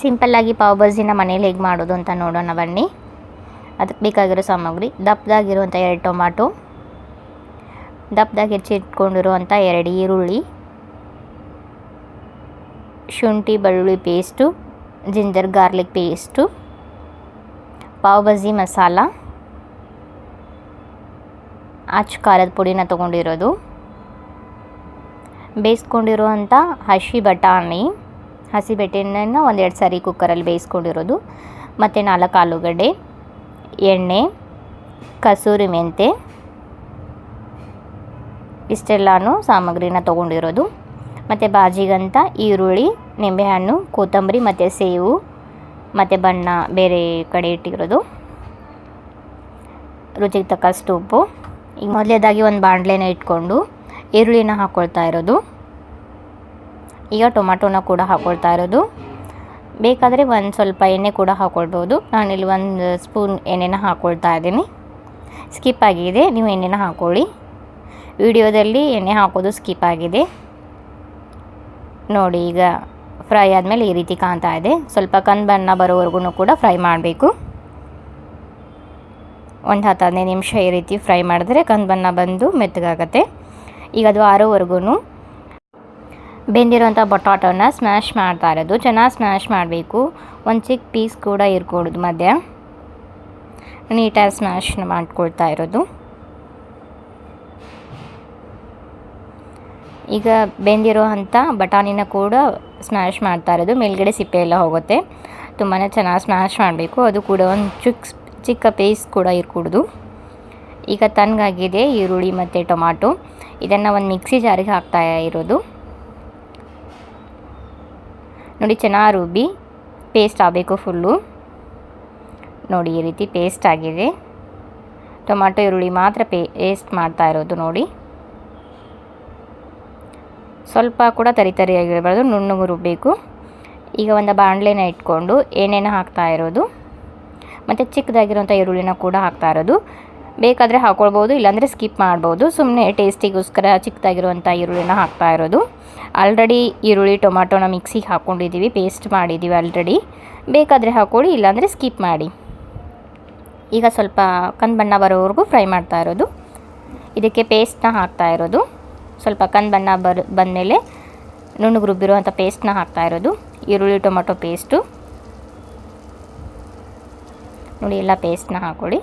ಸಿಂಪಲ್ಲಾಗಿ ಪಾವ್ ಬಜ್ಜಿನ ಮನೇಲಿ ಹೇಗೆ ಮಾಡೋದು ಅಂತ ನೋಡೋಣ ಬನ್ನಿ. ಅದಕ್ಕೆ ಬೇಕಾಗಿರೋ ಸಾಮಗ್ರಿ ದಪ್ಪದಾಗಿರುವಂಥ ಎರಡು ಟೊಮಾಟೊ ದಪ್ಪದಾಗಿ ಹೆಚ್ಚಿಟ್ಕೊಂಡಿರುವಂಥ ಎರಡು ಈರುಳ್ಳಿ, ಶುಂಠಿ ಬೆಳ್ಳುಳ್ಳಿ paste ginger garlic paste pav bhaji masala ಅಚ್ಚ ಖಾರದ ಪುಡಿನ ತೊಗೊಂಡಿರೋದು ಬೇಯಿಸ್ಕೊಂಡಿರುವಂಥ ಹಸಿ ಬಟಾಣಿ ಹಸಿ ಬಟಾಣಿನ ಒಂದೆರಡು ಸಾರಿ ಕುಕ್ಕರಲ್ಲಿ ಬೇಯಿಸ್ಕೊಂಡಿರೋದು. ಮತ್ತು ನಾಲ್ಕು ಆಲೂಗಡ್ಡೆ, ಎಣ್ಣೆ, ಕಸೂರಿ ಮೆಂತೆ, ಇಷ್ಟೆಲ್ಲನೂ ಸಾಮಗ್ರಿನ ತೊಗೊಂಡಿರೋದು. ಮತ್ತು ಬಾಜಿಗಂತ ಈರುಳ್ಳಿ, ನಿಂಬೆಹಣ್ಣು, ಕೊತ್ತಂಬರಿ, ಮತ್ತು ಸೇವು, ಮತ್ತು ಬಣ್ಣ ಬೇರೆ ಕಡೆ ಇಟ್ಟಿರೋದು. ರುಚಿಗೆ ತಕ್ಕಷ್ಟು ಉಪ್ಪು. ಈಗ ಮೊದಲೇದಾಗಿ ಒಂದು ಬಾಣಲೆನ ಇಟ್ಕೊಂಡು ಈರುಳ್ಳಿನ ಹಾಕ್ಕೊಳ್ತಾ ಇರೋದು. ಈಗ ಟೊಮ್ಯಾಟೋನ ಕೂಡ ಹಾಕ್ಕೊಳ್ತಾ ಇರೋದು. ಬೇಕಾದರೆ ಒಂದು ಸ್ವಲ್ಪ ಎಣ್ಣೆ ಕೂಡ ಹಾಕ್ಕೊಳ್ಬೋದು ನಾನಿಲ್ಲಿ ಒಂದು ಸ್ಪೂನ್ ಎಣ್ಣೆನ ಹಾಕ್ಕೊಳ್ತಾ ಇದ್ದೀನಿ. ಸ್ಕಿಪ್ ಆಗಿದೆ, ನೀವು ಎಣ್ಣೆನ ಹಾಕ್ಕೊಳ್ಳಿ ವಿಡಿಯೋದಲ್ಲಿ ಎಣ್ಣೆ ಹಾಕೋದು ಸ್ಕಿಪ್ ಆಗಿದೆ. ನೋಡಿ, ಈಗ ಫ್ರೈ ಆದಮೇಲೆ ಈ ರೀತಿ ಕಾಣ್ತಾ ಇದೆ. ಸ್ವಲ್ಪ ಕಂದು ಬಣ್ಣ ಬರೋವರೆಗೂ ಕೂಡ ಫ್ರೈ ಮಾಡಬೇಕು. ಒಂದು ಹತ್ತು ಹದಿನೈದು ನಿಮಿಷ ಈ ರೀತಿ ಫ್ರೈ ಮಾಡಿದ್ರೆ ಕಂದು ಬಣ್ಣ ಬಂದು ಮೆತ್ತಗಾಗತ್ತೆ. ಈಗ ಅದು ಆರೋವರೆಗೂ ಬೆಂದಿರೋಂಥ ಬಟಾಟೋನ ಸ್ಮ್ಯಾಶ್ ಮಾಡ್ತಾ ಇರೋದು. ಚೆನ್ನಾಗಿ ಸ್ಮ್ಯಾಶ್ ಮಾಡಬೇಕು. ಒಂದು ಚಿಕ್ಕ ಪೀಸ್ ಕೂಡ ಇರ್ಕೊಡೋದು ಮಧ್ಯ. ನೀಟಾಗಿ ಸ್ಮ್ಯಾಶ್ ಮಾಡ್ಕೊಳ್ತಾ ಇರೋದು. ಈಗ ಬೆಂದಿರೋ ಅಂಥ ಬಟಾಣಿನ ಕೂಡ ಸ್ಮ್ಯಾಶ್ ಮಾಡ್ತಾ ಇರೋದು. ಮೇಲ್ಗಡೆ ಸಿಪ್ಪೆ ಎಲ್ಲ ಹೋಗುತ್ತೆ. ತುಂಬಾ ಚೆನ್ನಾಗಿ ಸ್ಮ್ಯಾಶ್ ಮಾಡಬೇಕು. ಅದು ಕೂಡ ಒಂದು ಚಿಕ್ಕ ಚಿಕ್ಕ ಪೀಸ್ ಕೂಡ ಇರ್ಕೂಡ್ದು. ಈಗ ತಣ್ಣಗಾಗಿದೆ ಈರುಳ್ಳಿ ಮತ್ತು ಟೊಮಾಟೊ. ಇದನ್ನು ಒಂದು ಮಿಕ್ಸಿ ಜಾರಿಗೆ ಹಾಕ್ತಾ ಇರೋದು. ನೋಡಿ, ಚೆನ್ನಾಗಿ ರುಬ್ಬಿ ಪೇಸ್ಟ್ ಆಗಬೇಕು ಫುಲ್ಲು. ನೋಡಿ, ಈ ರೀತಿ ಪೇಸ್ಟ್ ಆಗಿದೆ. ಟೊಮಾಟೊ, ಈರುಳ್ಳಿ ಮಾತ್ರ ಪೇಸ್ಟ್ ಮಾಡ್ತಾ ಇರೋದು ನೋಡಿ. ಸ್ವಲ್ಪ ಕೂಡ ತರಿ ತರಿಯಾಗಿರಬಾರ್ದು, ನುಣ್ಣಗೆ ರುಬ್ಬಬೇಕು ಈಗ ಒಂದು ಬಾಣಲೆನ ಇಟ್ಕೊಂಡು ಎಣ್ಣೆನ ಹಾಕ್ತಾ ಇರೋದು. ಮತ್ತು ಚಿಕ್ಕದಾಗಿರುವಂಥ ಈರುಳ್ಳಿನ ಕೂಡ ಹಾಕ್ತಾ ಇರೋದು. ಬೇಕಾದರೆ ಹಾಕ್ಕೊಳ್ಬೋದು ಇಲ್ಲಾಂದರೆ ಸ್ಕಿಪ್ ಮಾಡ್ಬೋದು. ಸುಮ್ಮನೆ ಟೇಸ್ಟಿಗೋಸ್ಕರ ಚಿಕ್ಕದಾಗಿರುವಂಥ ಈರುಳ್ಳಿನ ಹಾಕ್ತಾ ಇರೋದು. ಆಲ್ರೆಡಿ ಈರುಳ್ಳಿ ಟೊಮ್ಯಾಟೊನ ಮಿಕ್ಸಿಗೆ ಹಾಕ್ಕೊಂಡಿದ್ದೀವಿ ಪೇಸ್ಟ್ ಮಾಡಿದ್ದೀವಿ ಆಲ್ರೆಡಿ ಬೇಕಾದರೆ ಹಾಕ್ಕೊಳ್ಳಿ ಇಲ್ಲಾಂದರೆ ಸ್ಕಿಪ್ ಮಾಡಿ. ಈಗ ಸ್ವಲ್ಪ ಕಂದು ಬಣ್ಣ ಬರೋವರೆಗೂ ಫ್ರೈ ಮಾಡ್ತಾ ಇರೋದು. ಇದಕ್ಕೆ ಪೇಸ್ಟ್ನ ಹಾಕ್ತಾ ಇರೋದು. ಸ್ವಲ್ಪ ಕಂದು ಬಣ್ಣ ಬರ್, ಬಂದಮೇಲೆ ನುಣ್ಣಗೆ ರುಬ್ಬಿರುವಂಥ ಪೇಸ್ಟ್ನ ಹಾಕ್ತಾ ಇರೋದು. ಈರುಳ್ಳಿ ಟೊಮೊಟೊ ಪೇಸ್ಟು ನೋಡಿ, ಎಲ್ಲ ಪೇಸ್ಟ್ನ ಹಾಕ್ಕೊಳ್ಳಿ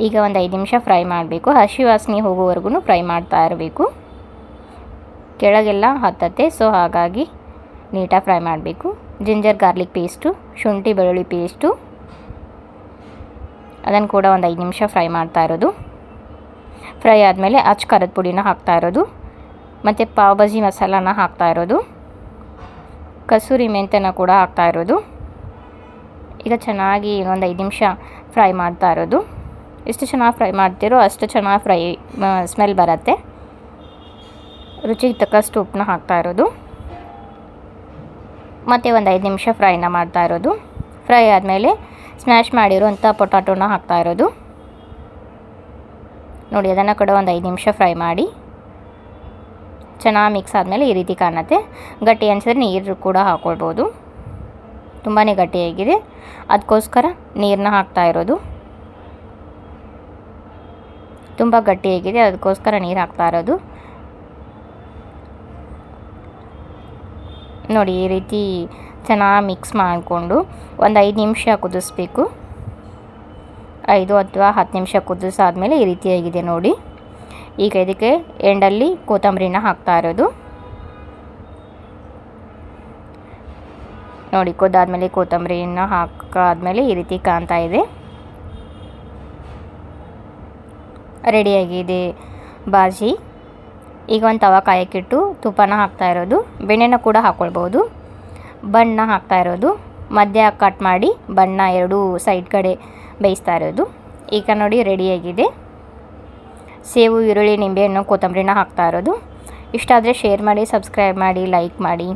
ಈಗ ಒಂದು ಐದು ನಿಮಿಷ ಫ್ರೈ ಮಾಡಬೇಕು. ಹಸಿ ವಾಸನೆ ಹೋಗೋವರೆಗೂ ಫ್ರೈ ಮಾಡ್ತಾ ಇರಬೇಕು. ಕೆಳಗೆಲ್ಲ ಹತ್ತತ್ತೆ, ಸೊ ಹಾಗಾಗಿ ನೀಟಾಗಿ ಫ್ರೈ ಮಾಡಬೇಕು. ಜಿಂಜರ್, ಗಾರ್ಲಿಕ್ ಪೇಸ್ಟು, ಶುಂಠಿ, ಬೆಳ್ಳುಳ್ಳಿ ಪೇಸ್ಟು. ಅದನ್ನು ಕೂಡ ಒಂದು ಐದು ನಿಮಿಷ ಫ್ರೈ ಮಾಡ್ತಾ ಇರೋದು. ಫ್ರೈ ಆದಮೇಲೆ ಅಚ್ಚ ಖಾರದ ಪುಡಿನ ಹಾಕ್ತಾ ಇರೋದು. ಮತ್ತು ಪಾವ್ ಭಾಜಿ ಮಸಾಲಾನ ಹಾಕ್ತಾ ಇರೋದು. ಕಸೂರಿ ಮೆಂತ್ಯನ ಕೂಡ ಹಾಕ್ತಾ ಇರೋದು. ಈಗ ಚೆನ್ನಾಗಿ ಒಂದು ಐದು ನಿಮಿಷ ಫ್ರೈ ಮಾಡ್ತಾ ಇರೋದು. ಎಷ್ಟು ಚೆನ್ನಾಗಿ ಫ್ರೈ ಮಾಡ್ತೀರೋ ಅಷ್ಟು ಚೆನ್ನಾಗಿ ಫ್ರೈ ಸ್ಮೆಲ್ ಬರುತ್ತೆ. ರುಚಿಗೆ ತಕ್ಕಷ್ಟು ಉಪ್ಪನ್ನ ಹಾಕ್ತಾ ಇರೋದು. ಮತ್ತು ಒಂದು ಐದು ನಿಮಿಷ ಫ್ರೈನ ಮಾಡ್ತಾ ಇರೋದು. ಫ್ರೈ ಆದಮೇಲೆ ಸ್ಮ್ಯಾಶ್ ಮಾಡಿರೋಂಥ ಪೊಟಾಟೋನ ಹಾಕ್ತಾ ಇರೋದು. ನೋಡಿ, ಅದನ್ನು ಕೂಡ ಒಂದು ಐದು ನಿಮಿಷ ಫ್ರೈ ಮಾಡಿ. ಚೆನ್ನಾಗಿ ಮಿಕ್ಸ್ ಆದಮೇಲೆ ಈ ರೀತಿ ಕಾಣುತ್ತೆ. ಗಟ್ಟಿ ಅನಿಸಿದ್ರೆ ನೀರು ಕೂಡ ಹಾಕ್ಕೊಳ್ಬೋದು ತುಂಬಾ ಗಟ್ಟಿಯಾಗಿದೆ. ಅದಕ್ಕೋಸ್ಕರ ನೀರನ್ನ ಹಾಕ್ತಾ ಇರೋದು. ತುಂಬ ಗಟ್ಟಿಯಾಗಿದೆ ಅದಕ್ಕೋಸ್ಕರ ನೀರು ಹಾಕ್ತಾ ಇರೋದು. ನೋಡಿ, ಈ ರೀತಿ ಚೆನ್ನಾಗಿ ಮಿಕ್ಸ್ ಮಾಡಿಕೊಂಡು ಒಂದು ಐದು ನಿಮಿಷ ಕುದಿಸ್ಬೇಕು. ಐದು ಅಥವಾ ಹತ್ತು ನಿಮಿಷ ಕುದಿಸಾದ್ಮೇಲೆ ಈ ರೀತಿಯಾಗಿದೆ ನೋಡಿ. ಈಗ ಇದಕ್ಕೆ ಎಂಡಲ್ಲಿ ಕೊತ್ತಂಬರಿನ ಹಾಕ್ತಾ ಇರೋದು. ನೋಡಿ, ಕುದ್ದಾದ್ಮೇಲೆ ಕೊತ್ತಂಬರಿನ ಹಾಕಾದ್ಮೇಲೆ ಈ ರೀತಿ ಕಾಣ್ತಾ ಇದೆ. ರೆಡಿಯಾಗಿದೆ. ಬಾಜಿ, ಈಗ ಒಂದು ತವ ಕಾಯಕ್ಕಿಟ್ಟು ತುಪ್ಪನ ಹಾಕ್ತಾ ಇರೋದು. ಬೆಣ್ಣೆನ ಕೂಡ ಹಾಕ್ಕೊಳ್ಬೋದು ಬಣ್ಣ ಹಾಕ್ತಾ ಇರೋದು. ಮಧ್ಯ ಕಟ್ ಮಾಡಿ ಬಣ್ಣ ಎರಡು ಸೈಡ್ ಕಡೆ ಬೇಯಿಸ್ತಾ ಇರೋದು. ಈಗ ನೋಡಿ ರೆಡಿಯಾಗಿದೆ. ಸೇವು ಈರುಳ್ಳಿ, ನಿಂಬೆಹಣ್ಣು, ಕೊತ್ತಂಬರಿನ ಹಾಕ್ತಾ ಇರೋದು. ಇಷ್ಟ ಆದರೆ ಶೇರ್ ಮಾಡಿ ಸಬ್ಸ್ಕ್ರೈಬ್ ಮಾಡಿ ಲೈಕ್ ಮಾಡಿ.